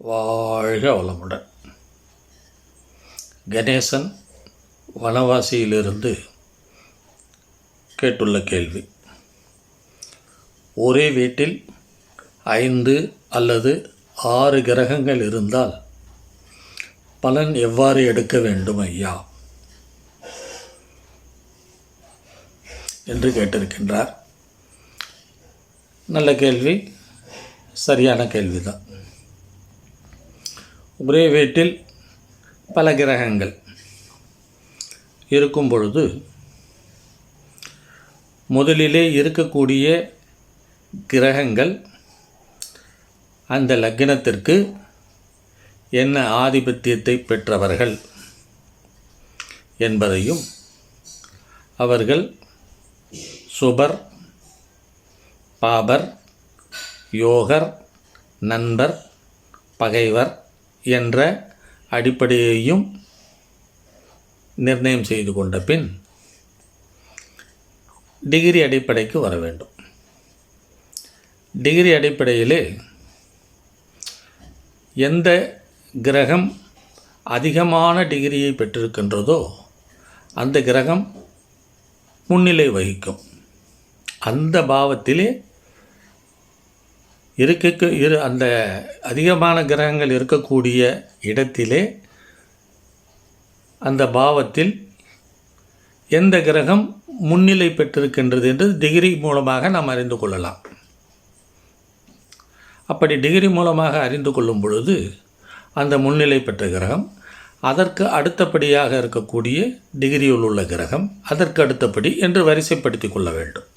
வாழ்க வளமுடன். கணேசன் வனவாசியிலிருந்து கேட்டுள்ள கேள்வி. ஒரே வீட்டில் ஐந்து அல்லது ஆறு கிரகங்கள் இருந்தால் பலன் எவ்வாறு எடுக்க வேண்டும் ஐயா? என்று கேட்டிருக்கின்றார். நல்ல கேள்வி சரியான கேள்விதான். ஒரே வீட்டில் பல கிரகங்கள் இருக்கும் பொழுது முதலிலே இருக்கக்கூடிய கிரகங்கள் அந்த லக்னத்திற்கு என்ன ஆதிபத்தியத்தை பெற்றவர்கள் என்பதையும் அவர்கள் சுபர் பாபர் யோகர் நண்பர் பகைவர் என்ற அடிப்படையையும் நிர்ணயம் செய்து கொண்ட பின் டிகிரி அடிப்படைக்கு வர வேண்டும். டிகிரி அடிப்படையிலே எந்த கிரகம் அதிகமான டிகிரியை பெற்றிருக்கின்றதோ அந்த கிரகம் முன்னிலை வகிக்கும். அந்த பாவத்திலே இருக்க இரு அந்த அதிகமான கிரகங்கள் இருக்கக்கூடிய இடத்திலே அந்த பாவத்தில் எந்த கிரகம் முன்னிலை பெற்றிருக்கின்றது என்று டிகிரி மூலமாக நாம் அறிந்து கொள்ளலாம். அப்படி டிகிரி மூலமாக அறிந்து கொள்ளும் பொழுது அந்த முன்னிலை பெற்ற கிரகம் அதற்கு அடுத்தபடியாக இருக்கக்கூடிய டிகிரியில் உள்ள கிரகம் அதற்கு அடுத்தபடி என்று வரிசைப்படுத்தி கொள்ள வேண்டும்.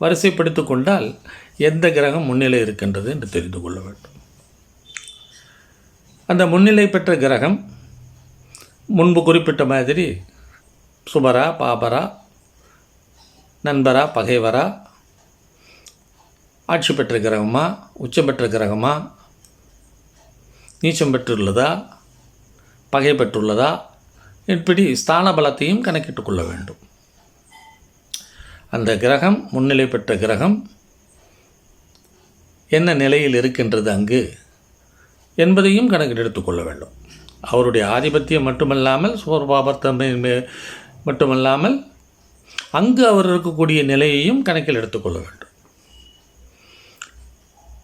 வரிசைப்படுத்தி கொண்டால் எந்த கிரகம் முன்னிலை இருக்கின்றது என்று தெரிந்து கொள்ள வேண்டும். அந்த முன்னிலை பெற்ற கிரகம் முன்பு குறிப்பிட்ட மாதிரி சுபரா பாபரா நண்பரா பகைவரா ஆட்சி பெற்ற கிரகமா உச்சம் பெற்ற கிரகமா நீச்சம் பெற்றுள்ளதா பகை பெற்றுள்ளதா இப்படி ஸ்தான பலத்தையும் கணக்கிட்டு கொள்ள வேண்டும். அந்த கிரகம் முன்னிலை பெற்ற கிரகம் என்ன நிலையில் இருக்கின்றது அங்கு என்பதையும் கணக்கில் எடுத்துக்கொள்ள வேண்டும். அவருடைய ஆதிபத்தியம் மட்டுமல்லாமல் சோர்பாபத்தன்மை மட்டுமல்லாமல் அங்கு அவர் இருக்கக்கூடிய நிலையையும் கணக்கில் எடுத்துக்கொள்ள வேண்டும்.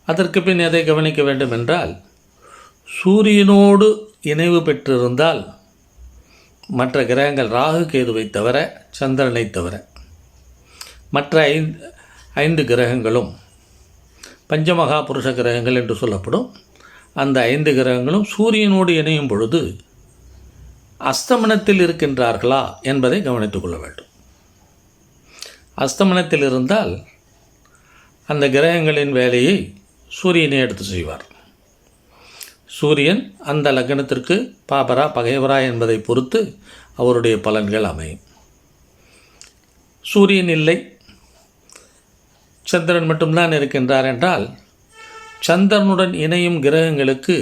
அதற்கு பின் எதை கவனிக்க வேண்டும் என்றால் சூரியனோடு இணைவு பெற்றிருந்தால் மற்ற கிரகங்கள் ராகு கேதுவை தவிர சந்திரனை தவிர மற்ற ஐந்து ஐந்து கிரகங்களும் பஞ்சமகா புருஷ கிரகங்கள் என்று சொல்லப்படும். அந்த ஐந்து கிரகங்களும் சூரியனோடு இணையும் பொழுது அஸ்தமனத்தில் இருக்கின்றார்களா என்பதை கவனித்துக் கொள்ள வேண்டும். அஸ்தமனத்தில் இருந்தால் அந்த கிரகங்களின் வேலையை சூரியனை எடுத்து செய்வார். சூரியன் அந்த லக்னத்திற்கு பாபரா பகைவரா என்பதை பொறுத்து அவருடைய பலன்கள் அமையும். சூரியன் இல்லை சந்திரன் மட்டும்தான் இருக்கின்றார் என்றால் சந்திரனுடன் இணையும் கிரகங்களுக்கு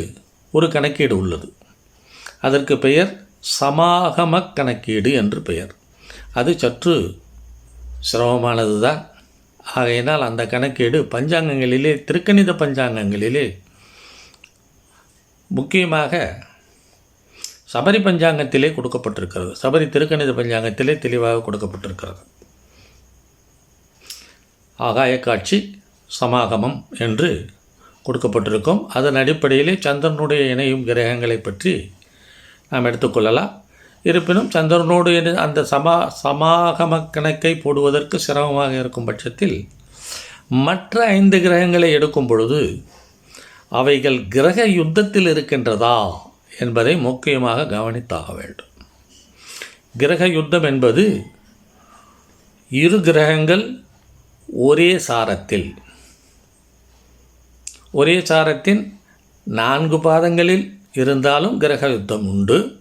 ஒரு கணக்கீடு உள்ளது. அதற்கு பெயர் சமாகம கணக்கீடு என்று பெயர். அது சற்று சிரமமானது தான் ஆகையினால் அந்த கணக்கீடு பஞ்சாங்கங்களிலே திருக்கணித பஞ்சாங்கங்களிலே முக்கியமாக சபரி பஞ்சாங்கத்திலே கொடுக்கப்பட்டிருக்கிறது. சபரி திருக்கணித பஞ்சாங்கத்திலே தெளிவாக கொடுக்கப்பட்டிருக்கிறது. ஆகாய காட்சி சமாகமம் என்று கொடுக்கப்பட்டிருக்கும். அதன் அடிப்படையிலே சந்திரனுடைய இணையும் கிரகங்களை பற்றி நாம் எடுத்துக்கொள்ளலாம் இருப்பினும் சந்திரனோடு இணை அந்த சமா சமாகம கணக்கை போடுவதற்கு சிரமமாக இருக்கும் பட்சத்தில் மற்ற ஐந்து கிரகங்களை எடுக்கும் பொழுது அவைகள் கிரக யுத்தத்தில் இருக்கின்றதா என்பதை முக்கியமாக கவனித்தாக வேண்டும். கிரக யுத்தம் என்பது இரு கிரகங்கள் ஒரே சாரத்தில். ஒரே சாரத்தின் நான்கு பாதங்களில் இருந்தாலும் கிரக யுத்தம் உண்டு.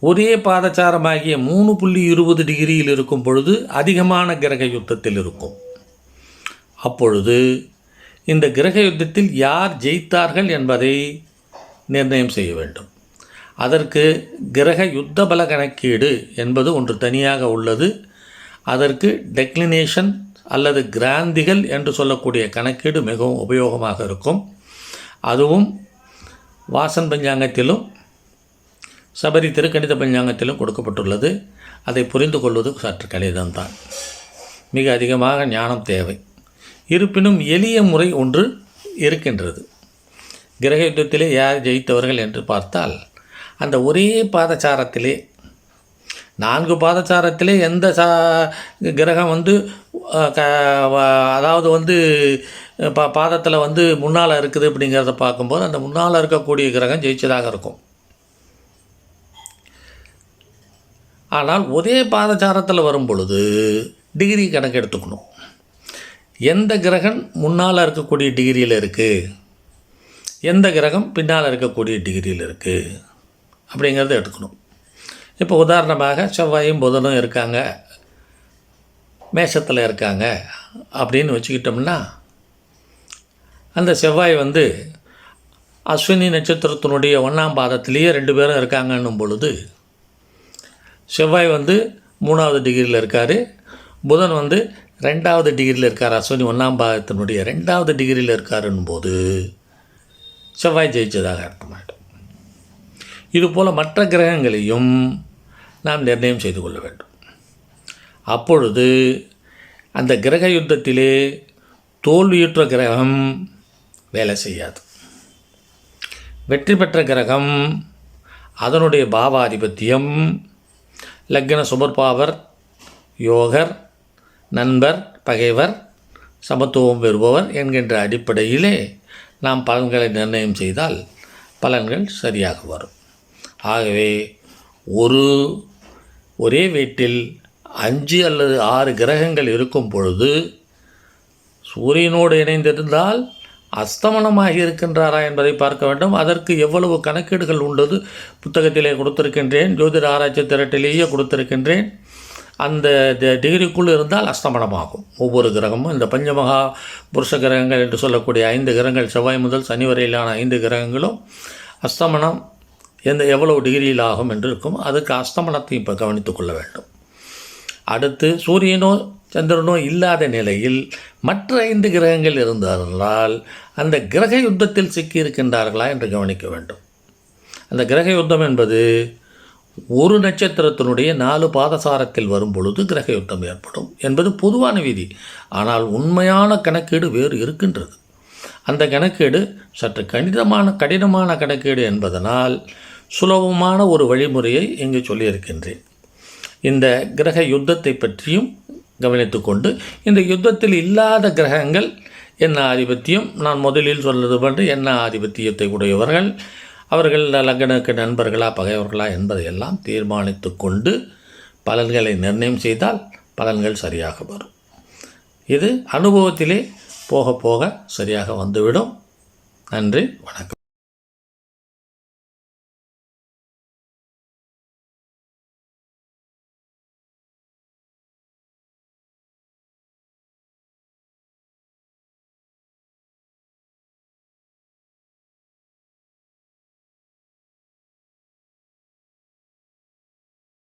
ஒரே பாதச்சாரமாகிய மூணு புள்ளி இருபது டிகிரியில் இருக்கும் பொழுது அதிகமான கிரக யுத்தத்தில் இருக்கும். அப்பொழுது இந்த கிரக யுத்தத்தில் யார் ஜெயித்தார்கள் என்பதை நிர்ணயம் செய்ய வேண்டும். அதற்கு கிரக யுத்த பல கணக்கீடு என்பது ஒன்று தனியாக உள்ளது. அதற்கு டெக்ளினேஷன் அல்லது கிராந்திகள் என்று சொல்லக்கூடிய கணக்கீடு மிகவும் உபயோகமாக இருக்கும். அதுவும் வாசன் பஞ்சாங்கத்திலும் சபரி திருக்கணித பஞ்சாங்கத்திலும் கொடுக்கப்பட்டுள்ளது. அதை புரிந்து கொள்வது சற்று கடிதம்தான் மிக அதிகமாக ஞானம் தேவை. இருப்பினும் எளிய முறை ஒன்று இருக்கின்றது. கிரக யுத்தத்திலே யார் ஜெயித்தவர்கள் என்று பார்த்தால் அந்த ஒரே பாதச்சாரத்திலே நான்கு பாதச்சாரத்திலே எந்த சா கிரகம் வந்து க வ- அதாவது வந்து பா பாதத்தில் வந்து முன்னால் இருக்குது அப்படிங்கிறத பார்க்கும்போது அந்த முன்னால் இருக்கக்கூடிய கிரகம் ஜெயிச்சதாக இருக்கும். ஆனால் ஒரே பாதச்சாரத்தில் வரும் பொழுது டிகிரி கணக்கு எடுத்துக்கணும். எந்த கிரகம் முன்னால் இருக்கக்கூடிய டிகிரியில் இருக்குது எந்த கிரகம் பின்னால் இருக்கக்கூடிய டிகிரியில் இருக்குது அப்படிங்கிறத எடுக்கணும் இப்போ உதாரணமாக செவ்வாயும் புதனும் இருக்காங்க மேஷத்தில் இருக்காங்க அப்படின்னு வச்சுக்கிட்டோம்னா அந்த செவ்வாய் வந்து அஸ்வினி நட்சத்திரத்தினுடைய ஒன்றாம் பாதத்திலேயே ரெண்டு பேரும் இருக்காங்கன்னும் பொழுது செவ்வாய் வந்து மூணாவது டிகிரியில் இருக்கார் புதன் வந்து ரெண்டாவது டிகிரியில் இருக்கார் அஸ்வினி ஒன்றாம் பாதத்தினுடைய ரெண்டாவது டிகிரியில் இருக்காருன்னும் போது செவ்வாய் ஜெயிச்சதாக அர்த்தமாயிடும். இதுபோல் மற்ற கிரகங்களையும் நாம் நிர்ணயம் செய்து கொள்ள வேண்டும். அப்பொழுது அந்த கிரக யுத்தத்திலே தோல்வியுற்ற கிரகம் வேலை செய்யாது. வெற்றி பெற்ற கிரகம் அதனுடைய பாவாதிபத்தியம் லக்ன சுபர்பாவர் யோகர் நண்பர் பகைவர் சமத்துவம் பெறுபவர் என்கின்ற அடிப்படையிலே நாம் பலன்களை நிர்ணயம் செய்தால் பலன்கள் சரியாக வரும். ஆகவே ஒரு ஒரே வீட்டில் அஞ்சு அல்லது ஆறு கிரகங்கள் இருக்கும் பொழுது சூரியனோடு இணைந்திருந்தால் அஸ்தமனமாக இருக்கின்றாரா என்பதை பார்க்க வேண்டும். அதற்கு எவ்வளவு கணக்கீடுகள் உள்ளது? புத்தகத்திலே கொடுத்திருக்கின்றேன். ஜோதிட ஆராய்ச்சி திரட்டிலேயே கொடுத்திருக்கின்றேன். அந்த டிகிரிக்குள் இருந்தால் அஸ்தமனமாகும். ஒவ்வொரு கிரகமும் இந்த பஞ்சமகா புருஷ கிரகங்கள் என்று சொல்லக்கூடிய ஐந்து கிரகங்கள் செவ்வாய் முதல் சனி வரையிலான ஐந்து கிரகங்களும் அஸ்தமனம் எந்த எவ்வளவு டிகிரியில் ஆகும் என்று இருக்கும். அதுக்கு அஸ்தமனத்தை இப்போ கவனித்து கொள்ள வேண்டும். அடுத்து சூரியனோ சந்திரனோ இல்லாத நிலையில் மற்ற ஐந்து கிரகங்கள் இருந்தால் அந்த கிரக யுத்தத்தில் சிக்கியிருக்கின்றார்களா என்று கவனிக்க வேண்டும். அந்த கிரக யுத்தம் என்பது ஒரு நட்சத்திரத்தினுடைய நாலு பாதசாரத்தில் வரும் பொழுது கிரக யுத்தம் ஏற்படும் என்பது பொதுவான விதி. ஆனால் உண்மையான கணக்கீடு வேறு இருக்கின்றது. அந்த கணக்கீடு சற்று கடினமான கடினமான கணக்கீடு என்பதனால் சுலபமான ஒரு வழிமுறையை இங்கு சொல்லியிருக்கின்றேன். இந்த கிரக யுத்தத்தை பற்றியும் கவனித்துக்கொண்டு இந்த யுத்தத்தில் இல்லாத கிரகங்கள் என்ன ஆதிபத்தியம்? நான் முதலில் சொல்வது போன்று என்ன ஆதிபத்தியத்தை உடையவர்கள்? அவர்கள் லக்னக்கு நண்பர்களா பகைவர்களா என்பதையெல்லாம் தீர்மானித்து கொண்டு பலன்களை நிர்ணயம் செய்தால் பலன்கள் சரியாக வரும். இது அனுபவத்திலே போக போக சரியாக வந்துவிடும். நன்றி வணக்கம்.